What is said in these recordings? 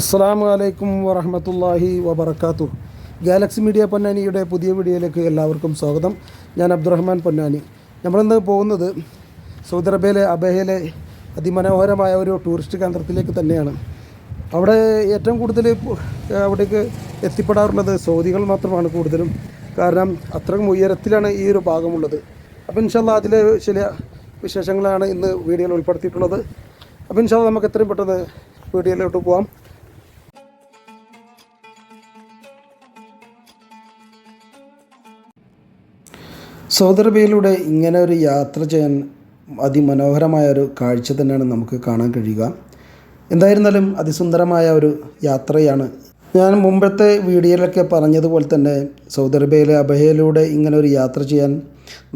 അസ്സാം അലൈക്കും വറഹമത്തല്ലാഹി വബർക്കാത്തു ഗാലക്സി മീഡിയ പൊന്നാനിയുടെ പുതിയ വീഡിയോയിലേക്ക് എല്ലാവർക്കും സ്വാഗതം. ഞാൻ അബ്ദുറഹ്മാൻ പൊന്നാനി. നമ്മളിന്ന് പോകുന്നത് സൗദി അറേബ്യയിലെ അബഹയിലെ അതിമനോഹരമായ ഒരു ടൂറിസ്റ്റ് കേന്ദ്രത്തിലേക്ക് തന്നെയാണ്. അവിടെ ഏറ്റവും കൂടുതൽ അവിടേക്ക് എത്തിപ്പെടാറുള്ളത് സൗദികൾ മാത്രമാണ് കൂടുതലും. കാരണം അത്രയും ഉയരത്തിലാണ് ഈ ഒരു ഭാഗമുള്ളത്. അപ്പോൾ ഇൻഷാല്ല അതിലെ ചില വിശേഷങ്ങളാണ് ഇന്ന് വീഡിയോയിൽ ഉൾപ്പെടുത്തിയിട്ടുള്ളത്. അപ്പോൾ ഇൻഷാല്ല നമുക്ക് എത്രയും പെട്ടെന്ന് വീഡിയോയിലോട്ട് പോകാം സൗദി ഇങ്ങനെ ഒരു യാത്ര ചെയ്യാൻ അതിമനോഹരമായ ഒരു കാഴ്ച തന്നെയാണ് നമുക്ക് കാണാൻ കഴിയുക. എന്തായിരുന്നാലും അതിസുന്ദരമായ ഒരു യാത്രയാണ്. ഞാൻ മുമ്പത്തെ വീഡിയോയിലൊക്കെ പറഞ്ഞതുപോലെ തന്നെ സൗദി അറേബ്യയിലെ അബഹയിലൂടെ ഇങ്ങനെ ഒരു യാത്ര ചെയ്യാൻ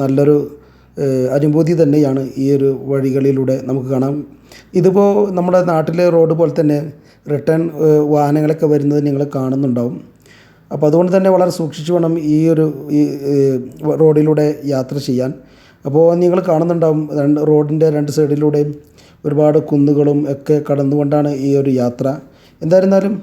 നല്ലൊരു അനുഭൂതി തന്നെയാണ് ഈ ഒരു വഴികളിലൂടെ നമുക്ക് കാണാം. ഇതിപ്പോൾ നമ്മുടെ നാട്ടിലെ റോഡ് പോലെ തന്നെ റിട്ടേൺ വാഹനങ്ങളൊക്കെ വരുന്നത് നിങ്ങൾ കാണുന്നുണ്ടാവും. അപ്പോൾ അതുകൊണ്ട് തന്നെ വളരെ സൂക്ഷിച്ചു വേണം ഈ ഒരു ഈ റോഡിലൂടെ യാത്ര ചെയ്യാൻ. അപ്പോൾ നിങ്ങൾ കാണുന്നുണ്ടാവും രണ്ട് റോഡിന്റെ രണ്ട് സൈഡിലൂടെയും ഒരുപാട് കുന്നുകളും ഒക്കെ കടന്നുകൊണ്ടാണ് ഈ ഒരു യാത്ര. എന്തായിരുന്നാലും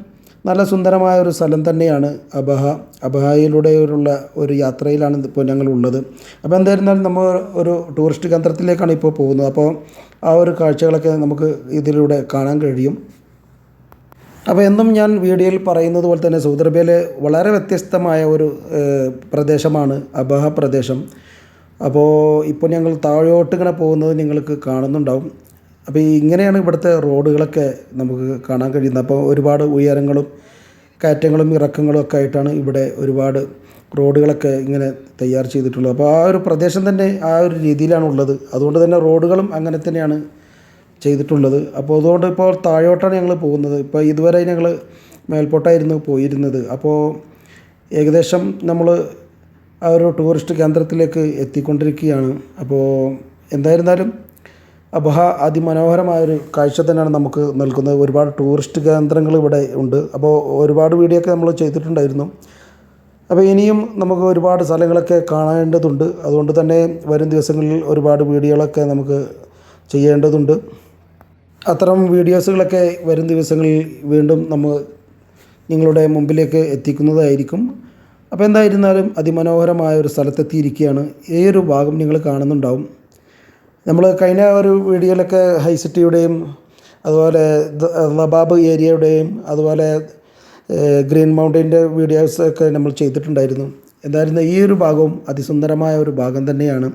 നല്ല സുന്ദരമായ ഒരു സ്ഥലം തന്നെയാണ് അബഹ. അബഹയിലൂടെയുള്ള ഒരു യാത്രയിലാണ് ഇപ്പോൾ ഞങ്ങളുള്ളത്. അപ്പോൾ എന്തായിരുന്നാലും നമ്മൾ ഒരു ടൂറിസ്റ്റ് കേന്ദ്രത്തിലേക്കാണ് ഇപ്പോൾ പോകുന്നത്. അപ്പോൾ ആ ഒരു കാഴ്ചകളൊക്കെ നമുക്ക് ഇതിലൂടെ കാണാൻ കഴിയും. അപ്പോൾ എന്നും ഞാൻ വീഡിയോയിൽ പറയുന്നത് പോലെ തന്നെ സൗദി അറേബ്യയിലെ വളരെ വ്യത്യസ്തമായ ഒരു പ്രദേശമാണ് അബഹ പ്രദേശം. അപ്പോൾ ഇപ്പോൾ ഞങ്ങൾ താഴോട്ട് ഇങ്ങനെ പോകുന്നത് നിങ്ങൾക്ക് കാണുന്നുണ്ടാവും. അപ്പോൾ ഇങ്ങനെയാണ് ഇവിടുത്തെ റോഡുകളൊക്കെ നമുക്ക് കാണാൻ കഴിയുന്നത്. അപ്പോൾ ഒരുപാട് ഉയരങ്ങളും കയറ്റങ്ങളും ഇറക്കങ്ങളും ഒക്കെ ആയിട്ടാണ് ഇവിടെ ഒരുപാട് റോഡുകളൊക്കെ ഇങ്ങനെ തയ്യാർ ചെയ്തിട്ടുള്ളത്. അപ്പോൾ ആ ഒരു പ്രദേശം തന്നെ ആ ഒരു രീതിയിലാണ് ഉള്ളത്. അതുകൊണ്ട് തന്നെ റോഡുകളും അങ്ങനെ തന്നെയാണ് ചെയ്തിട്ടുള്ളത്. അപ്പോൾ അതുകൊണ്ട് ഇപ്പോൾ താഴോട്ടാണ് ഞങ്ങൾ പോകുന്നത്. ഇപ്പോൾ ഇതുവരെ ഞങ്ങൾ മേൽപോട്ടായിരുന്നു പോയിരുന്നത്. അപ്പോൾ ഏകദേശം നമ്മൾ ആ ഒരു ടൂറിസ്റ്റ് കേന്ദ്രത്തിലേക്ക് എത്തിക്കൊണ്ടിരിക്കുകയാണ്. അപ്പോൾ എന്തായിരുന്നാലും അബഹ അതിമനോഹരമായൊരു കാഴ്ച തന്നെയാണ് നമുക്ക് നൽകുന്നത്. ഒരുപാട് ടൂറിസ്റ്റ് കേന്ദ്രങ്ങൾ ഇവിടെ ഉണ്ട്. അപ്പോൾ ഒരുപാട് വീഡിയോ ഒക്കെ നമ്മൾ ചെയ്തിട്ടുണ്ടായിരുന്നു. അപ്പോൾ ഇനിയും നമുക്ക് ഒരുപാട് സ്ഥലങ്ങളൊക്കെ കാണേണ്ടതുണ്ട്. അതുകൊണ്ട് തന്നെ വരും ദിവസങ്ങളിൽ ഒരുപാട് വീഡിയോകളൊക്കെ നമുക്ക് ചെയ്യേണ്ടതുണ്ട്. അത്തരം വീഡിയോസുകളൊക്കെ വരും ദിവസങ്ങളിൽ വീണ്ടും നമ്മൾ നിങ്ങളുടെ മുമ്പിലേക്ക് എത്തിക്കുന്നതായിരിക്കും. അപ്പോൾ എന്തായിരുന്നാലും അതിമനോഹരമായ ഒരു സ്ഥലത്തെത്തിയിരിക്കുകയാണ്. ഒരു ഭാഗം നിങ്ങൾ കാണുന്നുണ്ടാവും. നമ്മൾ കഴിഞ്ഞ ഒരു വീഡിയോയിലൊക്കെ ഹൈസിറ്റിയുടെയും അതുപോലെ നബാബ് ഏരിയയുടെയും അതുപോലെ ഗ്രീൻ മൗണ്ടൈന്റെ വീഡിയോസ് ഒക്കെ നമ്മൾ ചെയ്തിട്ടുണ്ടായിരുന്നു. എന്തായിരുന്നു ഈ ഒരു ഭാഗവും അതിസുന്ദരമായ ഒരു ഭാഗം തന്നെയാണ്.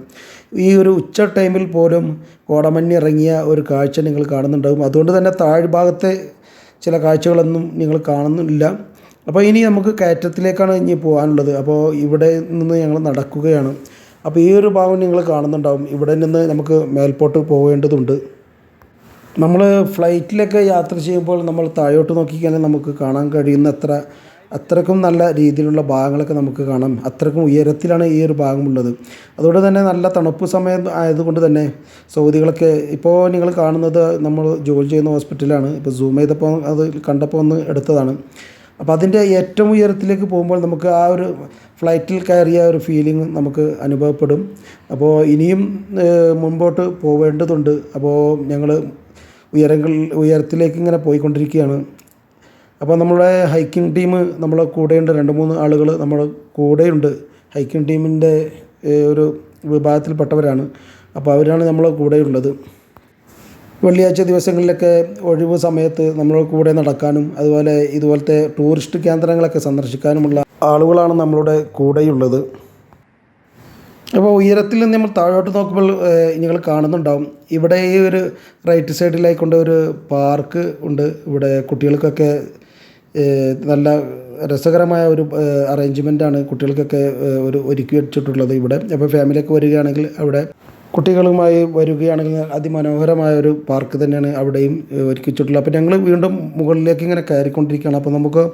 ഈ ഒരു ഉച്ച ടൈമിൽ പോലും കോടമഞ്ഞിറങ്ങിയ ഒരു കാഴ്ച നിങ്ങൾ കാണുന്നുണ്ടാകും. അതുകൊണ്ട് തന്നെ താഴ്ഭാഗത്തെ ചില കാഴ്ചകളൊന്നും നിങ്ങൾ കാണുന്നില്ല. അപ്പോൾ ഇനി നമുക്ക് കയറ്റത്തിലേക്കാണ് ഇനി പോകാനുള്ളത്. അപ്പോൾ ഇവിടെ നിന്ന് ഞങ്ങൾ നടക്കുകയാണ്. അപ്പോൾ ഈ ഒരു ഭാഗം നിങ്ങൾ കാണുന്നുണ്ടാവും ഇവിടെ നിന്ന് നമുക്ക് മേൽപോട്ട് പോകേണ്ടതുണ്ട്. നമ്മൾ ഫ്ലൈറ്റിലൊക്കെ യാത്ര ചെയ്യുമ്പോൾ നമ്മൾ താഴോട്ട് നോക്കിക്കഴിഞ്ഞാൽ നമുക്ക് കാണാൻ കഴിയുന്ന അത്ര അത്രക്കും നല്ല രീതിയിലുള്ള ഭാഗങ്ങളൊക്കെ നമുക്ക് കാണാം. അത്രക്കും ഉയരത്തിലാണ് ഈ ഒരു ഭാഗമുള്ളത്. അതുകൊണ്ട് തന്നെ നല്ല തണുപ്പ് സമയം ആയതുകൊണ്ട് തന്നെ സൗദികളൊക്കെ ഇപ്പോൾ നിങ്ങൾ കാണുന്നത് നമ്മൾ ജോലി ചെയ്യുന്ന ഹോസ്പിറ്റലാണ്. ഇപ്പോൾ സൂം ചെയ്തപ്പോൾ അത് കണ്ടപ്പോൾ ഒന്ന് എടുത്തതാണ്. അപ്പോൾ അതിന്റെ ഏറ്റവും ഉയരത്തിലേക്ക് പോകുമ്പോൾ നമുക്ക് ആ ഒരു ഫ്ലൈറ്റിൽ കയറിയ ഒരു ഫീലിംഗ് നമുക്ക് അനുഭവപ്പെടും. അപ്പോൾ ഇനിയും മുൻപോട്ട് പോവേണ്ടതുണ്ട്. അപ്പോൾ ഞങ്ങൾ ഉയരങ്ങൾ ഉയരത്തിലേക്ക് ഇങ്ങനെ പോയിക്കൊണ്ടിരിക്കുകയാണ്. അപ്പോൾ നമ്മുടെ ഹൈക്കിംഗ് ടീം നമ്മളെ കൂടെയുണ്ട്. രണ്ട് മൂന്ന് ആളുകൾ നമ്മുടെ കൂടെയുണ്ട്. ഹൈക്കിംഗ് ടീമിന്റെ ഒരു വിഭാഗത്തിൽപ്പെട്ടവരാണ്. അപ്പോൾ അവരാണ് നമ്മളെ കൂടെയുള്ളത്. വെള്ളിയാഴ്ച ദിവസങ്ങളിലൊക്കെ ഒഴിവ് സമയത്ത് നമ്മളെ കൂടെ നടക്കാനും അതുപോലെ ഇതുപോലത്തെ ടൂറിസ്റ്റ് കേന്ദ്രങ്ങളൊക്കെ സന്ദർശിക്കാനുമുള്ള ആളുകളാണ് നമ്മളുടെ കൂടെയുള്ളത്. അപ്പോൾ ഉയരത്തിൽ നിന്ന് നമ്മൾ താഴോട്ട് നോക്കുമ്പോൾ നിങ്ങൾ കാണുന്നുണ്ടാവും. ഇവിടെ ഈ ഒരു റൈറ്റ് സൈഡിലായിക്കൊണ്ട് ഒരു പാർക്ക് ഉണ്ട്. ഇവിടെ കുട്ടികൾക്കൊക്കെ നല്ല രസകരമായ ഒരു അറേഞ്ച്മെന്റാണ് കുട്ടികൾക്കൊക്കെ ഒരു ഒരുക്കി വെച്ചിട്ടുള്ളത് ഇവിടെ. അപ്പോൾ ഫാമിലിയൊക്കെ വരികയാണെങ്കിൽ അവിടെ കുട്ടികളുമായി വരികയാണെങ്കിൽ അതിമനോഹരമായ ഒരു പാർക്ക് തന്നെയാണ് അവിടെയും ഒരുക്കിച്ചിട്ടുള്ളത്. അപ്പോൾ ഞങ്ങൾ വീണ്ടും മുകളിലേക്ക് ഇങ്ങനെ കയറിക്കൊണ്ടിരിക്കുകയാണ്. അപ്പോൾ നമുക്ക്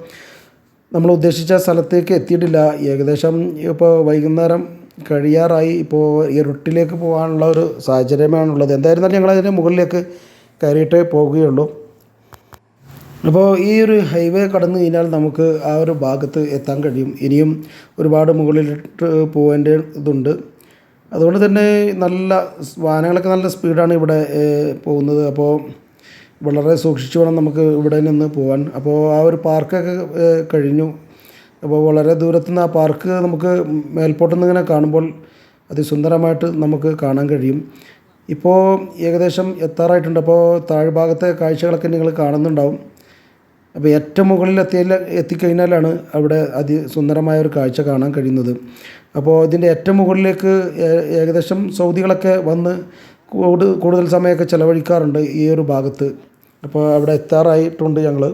നമ്മൾ ഉദ്ദേശിച്ച സ്ഥലത്തേക്ക് എത്തിയിട്ടില്ല. ഏകദേശം ഇപ്പോൾ വൈകുന്നേരം കഴിയാറായി. ഇപ്പോൾ ഇരുട്ടിലേക്ക് പോകാനുള്ള ഒരു സാഹചര്യമാണുള്ളത്. എന്തായിരുന്നാലും ഞങ്ങൾ അതിന്റെ മുകളിലേക്ക് കയറിയിട്ടേ പോവുകയുള്ളൂ. അപ്പോൾ ഈ ഒരു ഹൈവേ കടന്നു കഴിഞ്ഞാൽ നമുക്ക് ആ ഒരു ഭാഗത്ത് എത്താൻ കഴിയും. ഇനിയും ഒരുപാട് മുകളിലിട്ട് പോകേണ്ട ഇതുണ്ട്. അതുകൊണ്ട് തന്നെ നല്ല വാഹനങ്ങളൊക്കെ നല്ല സ്പീഡാണ് ഇവിടെ പോകുന്നത്. അപ്പോൾ വളരെ സൂക്ഷിച്ചു വേണം നമുക്ക് ഇവിടെ നിന്ന് പോകാൻ അപ്പോൾ ആ ഒരു പാർക്കൊക്കെ കഴിഞ്ഞു. അപ്പോൾ വളരെ ദൂരത്തു നിന്ന് ആ പാർക്ക് നമുക്ക് മേൽപോട്ട് നിന്ന് ഇങ്ങനെ കാണുമ്പോൾ അതിസുന്ദരമായിട്ട് നമുക്ക് കാണാൻ കഴിയും. ഇപ്പോൾ ഏകദേശം എത്താറായിട്ടുണ്ട്. അപ്പോൾ താഴ്ഭാഗത്തെ കാഴ്ചകളൊക്കെ നിങ്ങൾ കാണുന്നുണ്ടാവും. അപ്പോൾ ഏറ്റവും മുകളിൽ എത്തിയ എത്തിക്കഴിഞ്ഞാലാണ് അവിടെ അതി സുന്ദരമായ ഒരു കാഴ്ച കാണാൻ കഴിയുന്നത്. അപ്പോൾ ഇതിന്റെ ഏറ്റവും മുകളിലേക്ക് ഏകദേശം സൗദികളൊക്കെ വന്ന് കൂടു കൂടുതൽ സമയമൊക്കെ ചിലവഴിക്കാറുണ്ട് ഈ ഒരു ഭാഗത്ത്. അപ്പോൾ അവിടെ എത്താറായിട്ടുണ്ട് ഞങ്ങൾ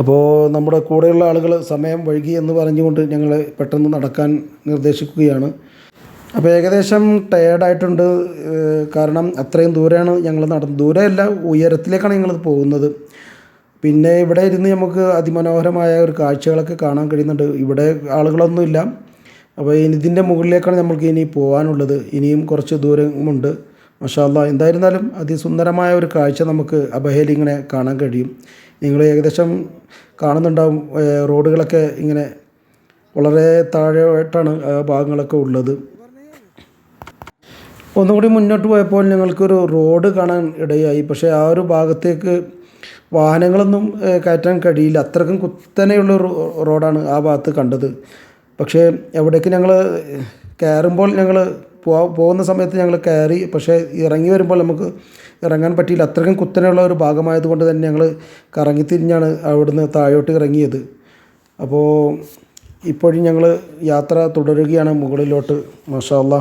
അപ്പോൾ നമ്മുടെ കൂടെയുള്ള ആളുകൾ സമയം വൈകി എന്ന് പറഞ്ഞുകൊണ്ട് ഞങ്ങൾ പെട്ടെന്ന് നടക്കാൻ നിർദ്ദേശിക്കുകയാണ്. അപ്പോൾ ഏകദേശം ടയേർഡായിട്ടുണ്ട് കാരണം അത്രയും ദൂരെയാണ് ഞങ്ങൾ നടന്നത് ദൂരമല്ല ഉയരത്തിലേക്കാണ് ഞങ്ങൾ പോകുന്നത്. പിന്നെ ഇവിടെ ഇരുന്ന് നമുക്ക് അതിമനോഹരമായ ഒരു കാഴ്ചകളൊക്കെ കാണാൻ കഴിയുന്നുണ്ട്. ഇവിടെ ആളുകളൊന്നുമില്ല അപ്പോൾ ഇതിന്റെ മുകളിലേക്കാണ് നമ്മൾക്ക് ഇനി പോകാനുള്ളത് ഇനിയും കുറച്ച് ദൂരമുണ്ട്. മഷാല്ല എന്തായിരുന്നാലും അതിസുന്ദരമായ ഒരു കാഴ്ച നമുക്ക് അബഹേലി ഇങ്ങനെ കാണാൻ കഴിയും. നിങ്ങൾ ഏകദേശം കാണുന്നുണ്ടാവും റോഡുകളൊക്കെ ഇങ്ങനെ വളരെ താഴെയായിട്ടാണ് ഭാഗങ്ങളൊക്കെ ഉള്ളത്. ഒന്നുകൂടി മുന്നോട്ട് പോയപ്പോൾ ഞങ്ങൾക്കൊരു റോഡ് കാണാൻ ഇടയായി. പക്ഷേ ആ ഒരു ഭാഗത്തേക്ക് വാഹനങ്ങളൊന്നും കയറ്റാൻ കഴിയില്ല. അത്രക്കും കുത്തനെയുള്ള റോഡാണ് ആ ഭാഗത്ത് കണ്ടത്. പക്ഷേ എവിടേക്ക് ഞങ്ങൾ കയറുമ്പോൾ ഞങ്ങൾ പോകുന്ന സമയത്ത് ഞങ്ങൾ കയറി പക്ഷേ ഇറങ്ങി വരുമ്പോൾ നമുക്ക് ഇറങ്ങാൻ പറ്റിയില്ല. അത്രയ്ക്കും കുത്തനെയുള്ള ഒരു ഭാഗമായതുകൊണ്ട് തന്നെ ഞങ്ങൾ കറങ്ങിത്തിരിഞ്ഞാണ് അവിടുന്ന് താഴോട്ട് ഇറങ്ങിയത്. അപ്പോൾ ഇപ്പോഴും ഞങ്ങൾ യാത്ര തുടരുകയാണ് മുകളിലോട്ട് മാഷാല്ല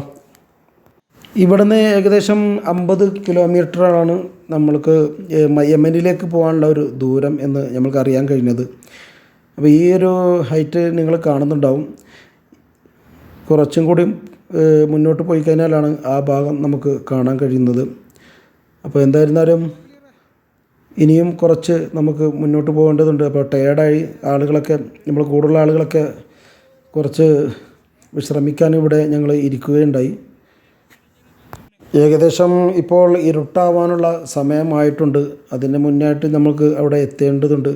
ഇവിടുന്ന് ഏകദേശം അമ്പത് കിലോമീറ്ററാണ് നമ്മൾക്ക് യമനിലേക്ക് പോകാനുള്ള ഒരു ദൂരം എന്ന് നമ്മൾക്ക് അറിയാൻ കഴിഞ്ഞത്. അപ്പോൾ ഈ ഒരു ഹൈറ്റ് നിങ്ങൾ കാണുന്നുണ്ടാവും. കുറച്ചും കൂടി മുന്നോട്ട് പോയി കഴിഞ്ഞാലാണ് ആ ഭാഗം നമുക്ക് കാണാൻ കഴിയുന്നത്. അപ്പോൾ എന്തായിരുന്നാലും ഇനിയും കുറച്ച് നമുക്ക് മുന്നോട്ട് പോകേണ്ടതുണ്ട്. അപ്പോൾ ടയേർഡായി ആളുകളൊക്കെ നമ്മൾ കൂടുതൽ ആളുകളൊക്കെ കുറച്ച് വിശ്രമിക്കാൻ ഇവിടെ ഞങ്ങൾ ഇരിക്കുകയുണ്ടായി. ഏകദേശം ഇപ്പോൾ ഇരുട്ടാവാനുള്ള സമയമായിട്ടുണ്ട്. അതിന് മുന്നായിട്ട് നമുക്ക് അവിടെ എത്തേണ്ടതുണ്ട്.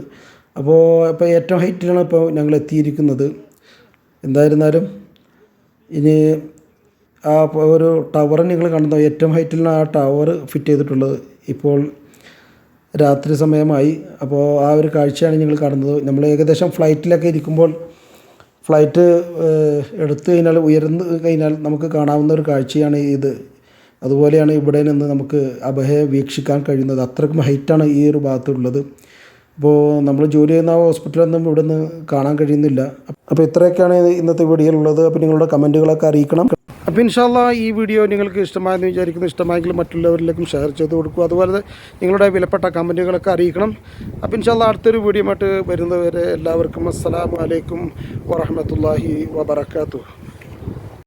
അപ്പോൾ ഇപ്പോൾ ഏറ്റവും ഹൈറ്റിലാണ് ഇപ്പോൾ ഞങ്ങൾ എത്തിയിരിക്കുന്നത്. എന്തായിരുന്നാലും ഇനി ആ ഒരു ടവർ നിങ്ങൾ കാണുന്ന ഏറ്റവും ഹൈറ്റിലാണ് ആ ടവർ ഫിറ്റ് ചെയ്തിട്ടുള്ളത്. ഇപ്പോൾ രാത്രി സമയമായി. അപ്പോൾ ആ ഒരു കാഴ്ചയാണ് നിങ്ങൾ കാണുന്നത്. നമ്മൾ ഏകദേശം ഫ്ലൈറ്റിലൊക്കെ ഇരിക്കുമ്പോൾ ഫ്ലൈറ്റ് എടുത്തു കഴിഞ്ഞാൽ ഉയർന്നു കഴിഞ്ഞാൽ നമുക്ക് കാണാവുന്ന ഒരു കാഴ്ചയാണ് ഇത്. അതുപോലെയാണ് ഇവിടെ നിന്ന് നമുക്ക് അബഹയെ വീക്ഷിക്കാൻ കഴിയുന്നത്. അത്രയ്ക്കും ഹൈറ്റാണ് ഈ ഒരു ഭാഗത്തുള്ളത്. അപ്പോൾ നമ്മൾ ജോലി ചെയ്യുന്ന ആ ഹോസ്പിറ്റലൊന്നും ഇവിടെ നിന്ന് കാണാൻ കഴിയുന്നില്ല. അപ്പോൾ ഇത്രയൊക്കെയാണ് ഇന്നത്തെ വീഡിയോയിലുള്ളത്. അപ്പോൾ നിങ്ങളുടെ കമന്റുകളൊക്കെ അറിയിക്കണം. അപ്പോൾ ഇൻഷാല്ല ഈ വീഡിയോ നിങ്ങൾക്ക് ഇഷ്ടമായെന്ന് വിചാരിക്കുന്നു. ഇഷ്ടമായെങ്കിൽ മറ്റുള്ളവരിലേക്കും ഷെയർ ചെയ്ത് കൊടുക്കുക. അതുപോലെ നിങ്ങളുടെ വിലപ്പെട്ട കമന്റുകളൊക്കെ അറിയിക്കണം. അപ്പോൾ ഇൻഷാല്ല അടുത്തൊരു വീഡിയോ ആയിട്ട് വരുന്നവരെ എല്ലാവർക്കും അസ്സാം വലൈക്കും വാഹമത്തല്ലാഹി വബർക്കാത്തു